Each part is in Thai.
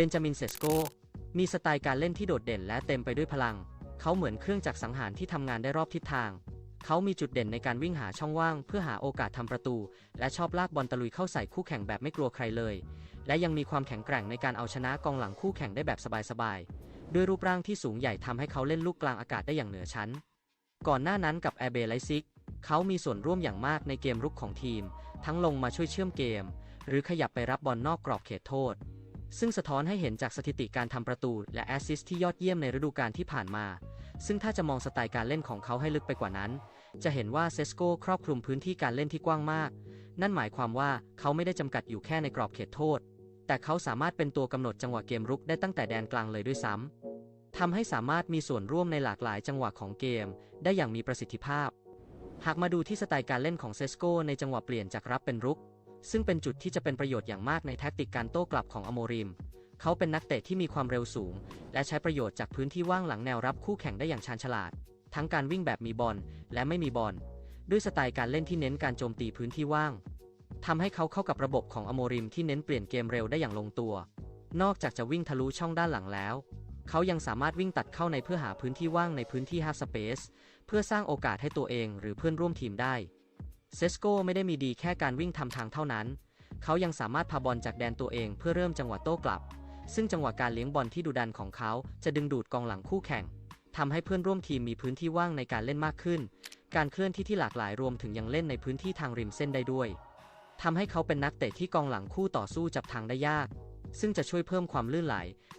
เบนจามินเซสโก มีสไตล์การเล่นที่โดดเด่นและเต็มไปด้วยพลัง เขาเหมือนเครื่องจักรสังหารที่ทำงานได้รอบทิศทาง เขามีจุดเด่นในการวิ่งหาช่องว่าง เพื่อหาโอกาสทำประตู และชอบลากบอลตะลุยเข้าใส่คู่แข่งแบบไม่กลัวใครเลย และยังมีความแข็งแกร่งในการเอาชนะกองหลังคู่แข่งได้แบบสบายๆ ด้วยรูปร่างที่สูงใหญ่ทำให้เขาเล่นลูกกลางอากาศได้อย่างเหนือชั้น ก่อนหน้านั้นกับแอร์เบไลซิกเขามีส่วนร่วมอย่างมากในเกมรุกของทีม ทั้งลงมาช่วยเชื่อมเกม หรือขยับไปรับบอลนอกกรอบเขตโทษ ซึ่งสะท้อนให้เห็นจากสถิติการทำประตูและแอสซิสที่ยอดเยี่ยมในฤดูกาลที่ผ่านมา ซึ่งถ้าจะมองสไตล์การเล่นของเขาให้ลึกไปกว่านั้น จะเห็นว่าเซสโกครอบคลุมพื้นที่การเล่นที่กว้างมาก นั่นหมายความว่าเขาไม่ได้จำกัดอยู่แค่ในกรอบเขตโทษ แต่เขาสามารถเป็นตัวกำหนดจังหวะเกมรุกได้ตั้งแต่แดนกลางเลยด้วยซ้ำทำให้สามารถมีส่วนร่วมในหลากหลายจังหวะของเกม ได้อย่างมีประสิทธิภาพ หากมาดูที่สไตล์การเล่นของเซสโกในจังหวะเปลี่ยนจากรับเป็นรุก ซึ่งเป็นจุดที่จะเป็นประโยชน์อย่างมากในแท็กติกการโต้กลับของอโมริม เขาเป็นนักเตะที่มีความเร็วสูง และใช้ประโยชน์จากพื้นที่ว่างหลังแนวรับคู่แข่งได้อย่างชาญฉลาด ทั้งการวิ่งแบบมีบอลและไม่มีบอล ด้วยสไตล์การเล่นที่เน้นการโจมตีพื้นที่ว่างทำให้เขาเข้ากับระบบของอโมริมที่เน้นเปลี่ยนเกมเร็วได้อย่างลงตัว นอกจากจะวิ่งทะลุช่องด้านหลังแล้ว เขายังสามารถวิ่งตัดเข้าในเพื่อหาพื้นที่ว่างในพื้นที่ half space เพื่อสร้างโอกาสให้ตัวเองหรือเพื่อนร่วมทีมได้ เซสโกไม่ได้มีดีแค่การวิ่งทำทางเท่านั้น เขายังสามารถพาบอลจากแดนตัวเองเพื่อเริ่มจังหวะโต้กลับ ซึ่งจังหวะการเลี้ยงบอลที่ดุดันของเขาจะดึงดูดกองหลังคู่แข่งทำให้เพื่อนร่วมทีมมีพื้นที่ว่างในการเล่นมากขึ้น การเคลื่อนที่ที่หลากหลายรวมถึงยังเล่นในพื้นที่ทางริมเส้นได้ด้วยทำให้เขาเป็นนักเตะที่กองหลังคู่ต่อสู้จับทางได้ยาก ซึ่งจะช่วยเพิ่มความลื่นไหล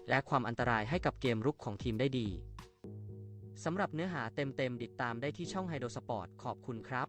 และความอันตรายให้กับเกมรุกของทีมได้ดีสำหรับเนื้อหาเต็มๆติดตามได้ที่ช่องไฮโดสปอร์ตขอบคุณครับ